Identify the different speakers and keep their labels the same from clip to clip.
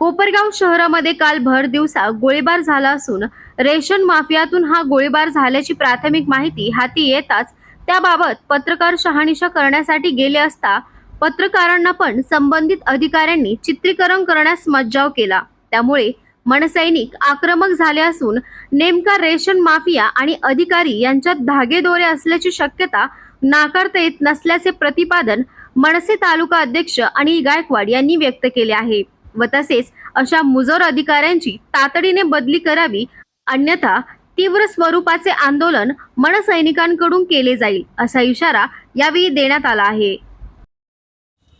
Speaker 1: कोपरगाव शहरामध्ये काल भर दिवसा गोळीबार झाला असून रेशन माफियातून हा गोळीबार झाल्याची प्राथमिक माहिती हाती येताच त्याबाबत पत्रकार शहानिशा करण्यासाठी गेले असता पत्रकारांना पण संबंधित अधिकाऱ्यांनी चित्रीकरण करण्यास मज्जाव केला. त्यामुळे मनसैनिक आक्रमक झाले असून नेमका रेशन माफिया आणि अधिकारी यांच्यात धागेदोरे असल्याची शक्यता नाकारता येत नसल्याचे प्रतिपादन मनसे तालुका अध्यक्ष अनिल गायकवाड यांनी व्यक्त केले आहे. व तसेच अशा मुजोर अधिकाऱ्यांची तातडीने बदली करावी अन्यथा तीव्र स्वरूपाचे आंदोलन मनसैनिकांकडून केले जाईल असा इशारा यावेळी देण्यात आला आहे.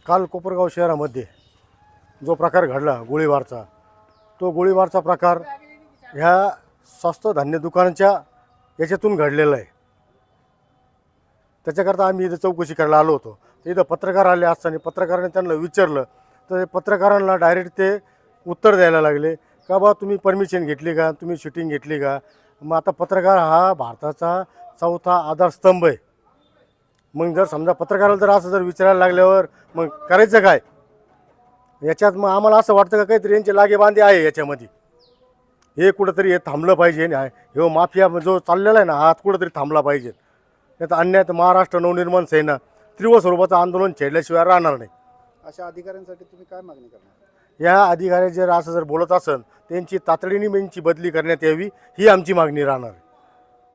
Speaker 2: काल कोपरगाव शहरामध्ये जो प्रकार घडला गोळीबारचा तो गोळीबारचा प्रकार ह्या स्वस्त धान्य दुकानाच्या याच्यातून घडलेला आहे. त्याच्याकरता आम्ही इथं चौकशी करायला आलो होतो. इथं पत्रकार आले असताना पत्रकाराने त्यांना विचारलं तर पत्रकारांना डायरेक्ट ते उत्तर द्यायला लागले. का बा तुम्ही परमिशन घेतली का? तुम्ही शूटिंग घेतली का? मग आता पत्रकार हा भारताचा चौथा आधारस्तंभ आहे. मग जर समजा पत्रकाराला जर असं जर विचारायला लागल्यावर मग करायचं काय? याच्यात मग आम्हाला असं वाटतं का काहीतरी यांचे लागेबांधे आहे याच्यामध्ये. हे कुठंतरी हे थांबलं पाहिजे. आणि हे माफिया जो चाललेला आहे ना हा कुठंतरी थांबला पाहिजे. नाही तर अन्याय महाराष्ट्र नवनिर्माण सेना तीव्र स्वरूपाचं आंदोलन छेडल्याशिवाय राहणार नाही.
Speaker 3: अशा अधिकाऱ्यांसाठी तुम्ही काय मागणी करणार?
Speaker 2: या अधिकाऱ्या जर असं जर बोलत असेल त्यांची तातडीने त्यांची बदली करण्यात यावी ही आमची मागणी राहणार आहे.